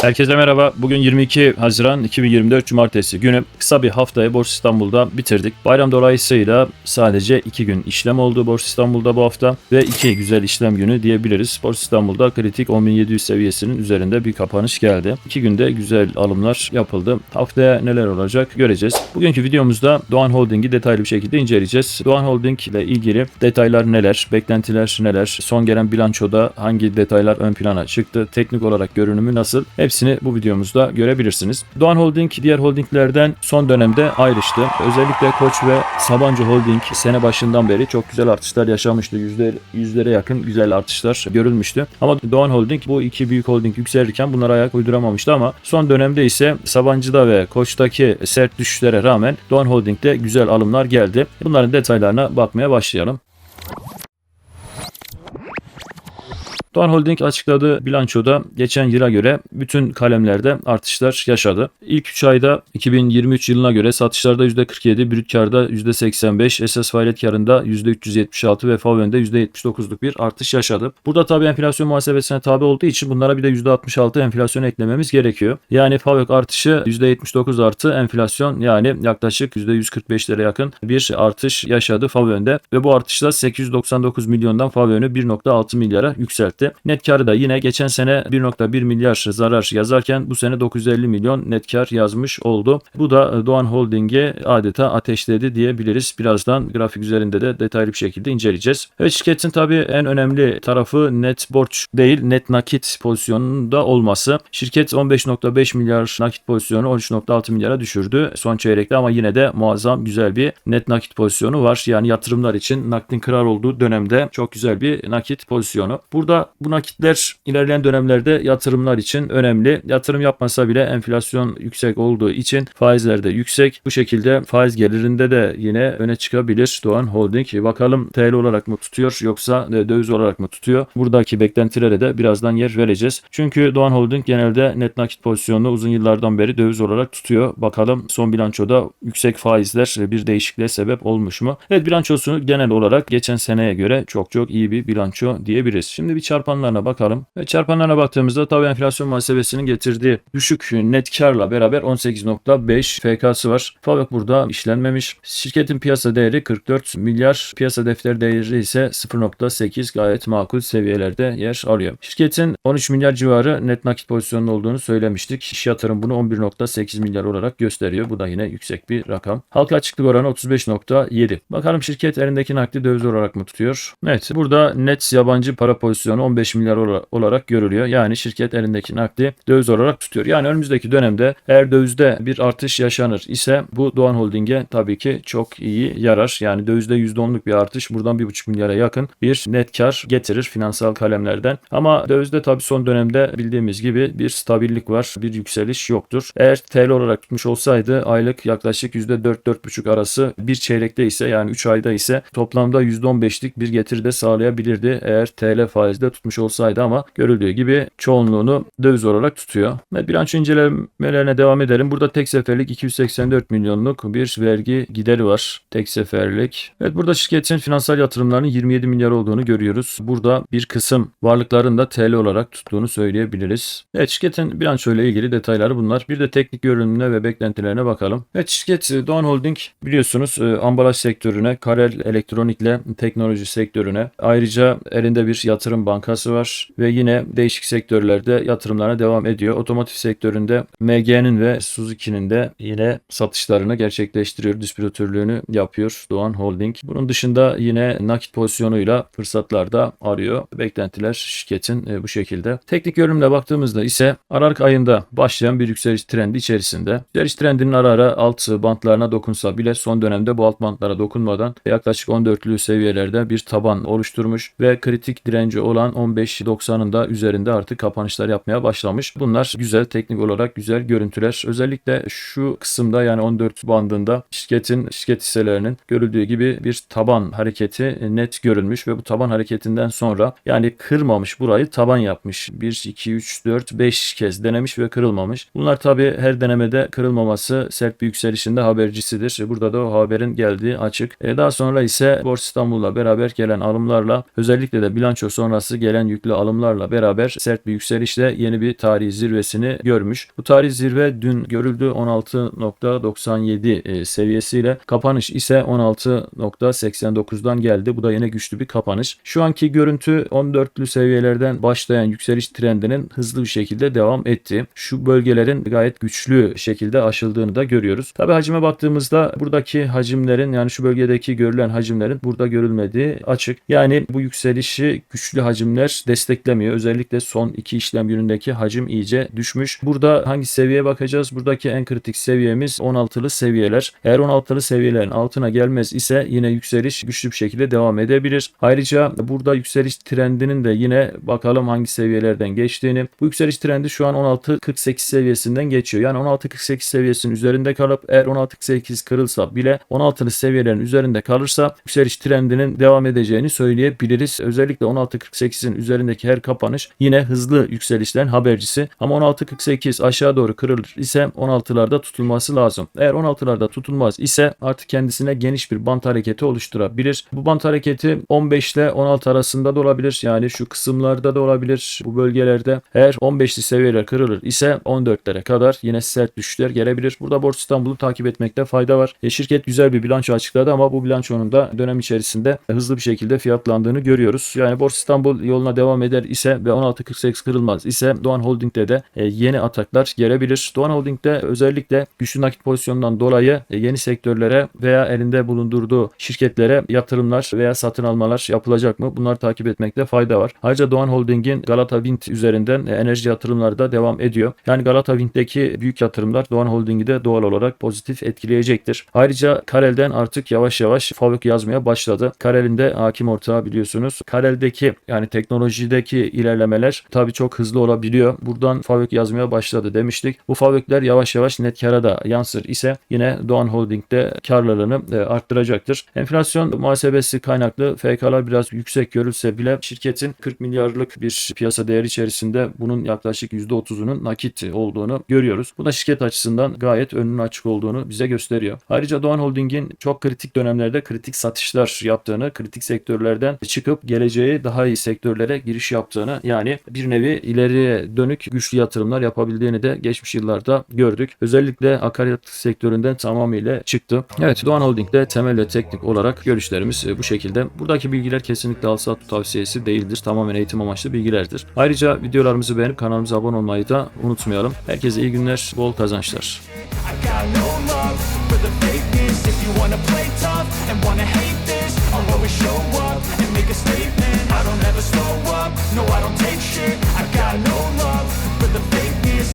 Herkese merhaba. Bugün 22 Haziran 2024 Cumartesi günü kısa bir haftayı Borsa İstanbul'da bitirdik. Bayram dolayısıyla sadece 2 gün işlem oldu Borsa İstanbul'da bu hafta ve 2 güzel işlem günü diyebiliriz. Borsa İstanbul'da kritik 10.700 seviyesinin üzerinde bir kapanış geldi. 2 günde güzel alımlar yapıldı. Haftaya neler olacak göreceğiz. Bugünkü videomuzda Doğan Holding'i detaylı bir şekilde inceleyeceğiz. Doğan Holding ile ilgili detaylar neler, beklentiler neler, son gelen bilançoda hangi detaylar ön plana çıktı, teknik olarak görünümü nasıl hepsini bu videomuzda görebilirsiniz. Doğan Holding diğer holdinglerden son dönemde ayrıştı. Özellikle Koç ve Sabancı Holding sene başından beri çok güzel artışlar yaşamıştı. Yüzde, yüzlere yakın güzel artışlar görülmüştü. Ama Doğan Holding bu iki büyük holding yükselirken bunlara ayak uyduramamıştı ama son dönemde ise Sabancı'da ve Koç'taki sert düşüşlere rağmen Doğan Holding'de güzel alımlar geldi. Bunların detaylarına bakmaya başlayalım. Doğan Holding açıkladığı bilançoda geçen yıla göre bütün kalemlerde artışlar yaşadı. İlk 3 ayda 2023 yılına göre satışlarda %47, brüt karda %85, esas faaliyet karında %376 ve FAVÖN'de %79'luk bir artış yaşadı. Burada tabii enflasyon muhasebesine tabi olduğu için bunlara bir de %66 enflasyon eklememiz gerekiyor. Yani FAVÖK artışı %79 artı enflasyon yani yaklaşık %145'lere yakın bir artış yaşadı FAVÖN'de ve bu artışla 899 milyondan FAVÖN'ü 1.6 milyara yükseltti etti. Net karı da yine geçen sene 1.1 milyar zarar yazarken bu sene 950 milyon net kar yazmış oldu. Bu da Doğan Holding'e adeta ateşledi diyebiliriz. Birazdan grafik üzerinde de detaylı bir şekilde inceleyeceğiz. Evet şirketin tabii en önemli tarafı net borç değil net nakit pozisyonunda olması. Şirket 15.5 milyar nakit pozisyonu 13.6 milyara düşürdü son çeyrekte ama yine de muazzam güzel bir net nakit pozisyonu var. Yani yatırımlar için nakdin kırar olduğu dönemde çok güzel bir nakit pozisyonu. Burada bu nakitler ilerleyen dönemlerde yatırımlar için önemli. Yatırım yapmasa bile enflasyon yüksek olduğu için faizler de yüksek. Bu şekilde faiz gelirinde de yine öne çıkabilir Doğan Holding. Bakalım TL olarak mı tutuyor yoksa döviz olarak mı tutuyor? Buradaki beklentilere de birazdan yer vereceğiz. Çünkü Doğan Holding genelde net nakit pozisyonunu uzun yıllardan beri döviz olarak tutuyor. Bakalım son bilançoda yüksek faizler bir değişikliğe sebep olmuş mu? Evet bilançosu genel olarak geçen seneye göre çok çok iyi bir bilanço diyebiliriz. Şimdi bir çarpanlarına bakalım. Ve çarpanlarına baktığımızda tabi enflasyon muhasebesinin getirdiği düşük net karla beraber 18.5 FK'sı var. Fabrik burada işlenmemiş. Şirketin piyasa değeri 44 milyar. Piyasa defter değeri ise 0.8 gayet makul seviyelerde yer alıyor. Şirketin 13 milyar civarı net nakit pozisyonunda olduğunu söylemiştik. İş yatırım bunu 11.8 milyar olarak gösteriyor. Bu da yine yüksek bir rakam. Halka açıklık oranı 35.7. Bakalım şirket elindeki nakdi döviz olarak mı tutuyor? Evet burada net yabancı para pozisyonu 15 milyar olarak görülüyor. Yani şirket elindeki nakdi döviz olarak tutuyor. Yani önümüzdeki dönemde eğer dövizde bir artış yaşanır ise bu Doğan Holding'e tabii ki çok iyi yarar. Yani dövizde %10'luk bir artış buradan 1,5 milyara yakın bir net kar getirir finansal kalemlerden. Ama dövizde tabii son dönemde bildiğimiz gibi bir stabillik var. Bir yükseliş yoktur. Eğer TL olarak tutmuş olsaydı aylık yaklaşık %4-4,5 arası bir çeyrekte ise yani 3 ayda ise toplamda %15'lik bir getiri de sağlayabilirdi. Eğer TL faizde tutmuş olsaydı ama görüldüğü gibi çoğunluğunu döviz olarak tutuyor. Ve bilanço incelemelerine devam edelim. Burada tek seferlik 284 milyonluk bir vergi gideri var. Tek seferlik. Evet burada şirketin finansal yatırımlarının 27 milyar olduğunu görüyoruz. Burada bir kısım varlıkların da TL olarak tuttuğunu söyleyebiliriz. Evet şirketin bilanço ile ilgili detayları bunlar. Bir de teknik görünümüne ve beklentilerine bakalım. Evet şirket e, Doğan Holding biliyorsunuz e, ambalaj sektörüne, Karel elektronikle teknoloji sektörüne ayrıca elinde bir yatırım bankası var ve yine değişik sektörlerde yatırımlarına devam ediyor. Otomotiv sektöründe MG'nin ve Suzuki'nin de yine satışlarını gerçekleştiriyor. Distribütörlüğünü yapıyor Doğan Holding. Bunun dışında yine nakit pozisyonuyla fırsatlar da arıyor. Beklentiler şirketin e, bu şekilde. Teknik görünümle baktığımızda ise Aralık ayında başlayan bir yükseliş trendi içerisinde. Yükseliş trendinin ara ara alt bantlarına dokunsa bile son dönemde bu alt bantlara dokunmadan yaklaşık 14'lü seviyelerde bir taban oluşturmuş ve kritik direnci olan 15.90'ın da üzerinde artık kapanışlar yapmaya başlamış. Bunlar güzel teknik olarak güzel görüntüler. Özellikle şu kısımda yani 14 bandında şirketin şirket hisselerinin görüldüğü gibi bir taban hareketi net görülmüş ve bu taban hareketinden sonra yani kırmamış burayı taban yapmış. 1, 2, 3, 4, 5 kez denemiş ve kırılmamış. Bunlar tabi her denemede kırılmaması sert bir yükselişinde habercisidir. Burada da o haberin geldiği açık. E daha sonra ise Borsa İstanbul'la beraber gelen alımlarla özellikle de bilanço sonrası gelen gelen yüklü alımlarla beraber sert bir yükselişle yeni bir tarihi zirvesini görmüş. Bu tarihi zirve dün görüldü 16.97 e, seviyesiyle. Kapanış ise 16.89'dan geldi. Bu da yine güçlü bir kapanış. Şu anki görüntü 14'lü seviyelerden başlayan yükseliş trendinin hızlı bir şekilde devam etti. Şu bölgelerin gayet güçlü şekilde aşıldığını da görüyoruz. Tabi hacime baktığımızda buradaki hacimlerin yani şu bölgedeki görülen hacimlerin burada görülmediği açık. Yani bu yükselişi güçlü hacimler desteklemiyor. Özellikle son iki işlem günündeki hacim iyice düşmüş. Burada hangi seviyeye bakacağız? Buradaki en kritik seviyemiz 16'lı seviyeler. Eğer 16'lı seviyelerin altına gelmez ise yine yükseliş güçlü bir şekilde devam edebilir. Ayrıca burada yükseliş trendinin de yine bakalım hangi seviyelerden geçtiğini. Bu yükseliş trendi şu an 16.48 seviyesinden geçiyor. Yani 16.48 seviyesinin üzerinde kalıp eğer 16.48 kırılsa bile 16'lı seviyelerin üzerinde kalırsa yükseliş trendinin devam edeceğini söyleyebiliriz. Özellikle 16.48'in üzerindeki her kapanış yine hızlı yükselişlerin habercisi. Ama 16.48 aşağı doğru kırılır ise 16'larda tutulması lazım. Eğer 16'larda tutulmaz ise artık kendisine geniş bir bant hareketi oluşturabilir. Bu bant hareketi 15 ile 16 arasında da olabilir. Yani şu kısımlarda da olabilir bu bölgelerde. Eğer 15'li seviyeler kırılır ise 14'lere kadar yine sert düşüşler gelebilir. Burada Borsa İstanbul'u takip etmekte fayda var. E, şirket güzel bir bilanço açıkladı ama bu bilançonun da dönem içerisinde hızlı bir şekilde fiyatlandığını görüyoruz. Yani Borsa İstanbul yoluna devam eder ise ve 16.48 kırılmaz ise Doğan Holding'de de e, yeni ataklar gelebilir. Doğan Holding'de özellikle güçlü nakit pozisyonundan dolayı e, yeni sektörlere veya elinde bulundurduğu şirketlere yatırımlar veya satın almalar yapılacak mı? Bunları takip etmekte fayda var. Ayrıca Doğan Holding'in Galata Wind üzerinden e, enerji yatırımları da devam ediyor. Yani Galata Wind'deki büyük yatırımlar Doğan Holding'i de doğal olarak pozitif etkileyecektir. Ayrıca Karel'den artık yavaş yavaş fabrik yazmaya başladı. Karel'in de hakim ortağı biliyorsunuz. Karel'deki yani teknolojideki ilerlemeler tabii çok hızlı olabiliyor. Buradan fabrik yazmaya başladı demiştik. Bu fabrikler yavaş yavaş net kara da yansır ise yine Doğan Holding'de karlarını e, arttıracaktır. Enflasyon muhasebesi kaynaklı FK'lar biraz yüksek görülse bile şirketin 40 milyarlık bir piyasa değeri içerisinde bunun yaklaşık %30'unun nakit olduğunu görüyoruz. Bu da şirket açısından gayet önünün açık olduğunu bize gösteriyor. Ayrıca Doğan Holding'in çok kritik dönemlerde kritik satışlar yaptığını, kritik sektörlerden çıkıp geleceği daha iyi sektörlere giriş yaptığını yani bir nevi ileriye dönük güçlü yatırımlar yapabildiğini de geçmiş yıllarda gördük. Özellikle akaryakıt sektöründen tamamıyla çıktı. Evet Doğan Holding'de temel ve teknik olarak görüşlerimiz e, bu şekilde. Buradaki bilgiler kesinlikle alsat tavsiyesi değildir. Tamamen eğitim amaçlı bilgilerdir. Ayrıca videolarımızı beğenip kanalımıza abone olmayı da unutmayalım. Herkese iyi günler, bol kazançlar. If always show up and make a statement I don't ever slow up, no I don't take shit. I got no love for the fake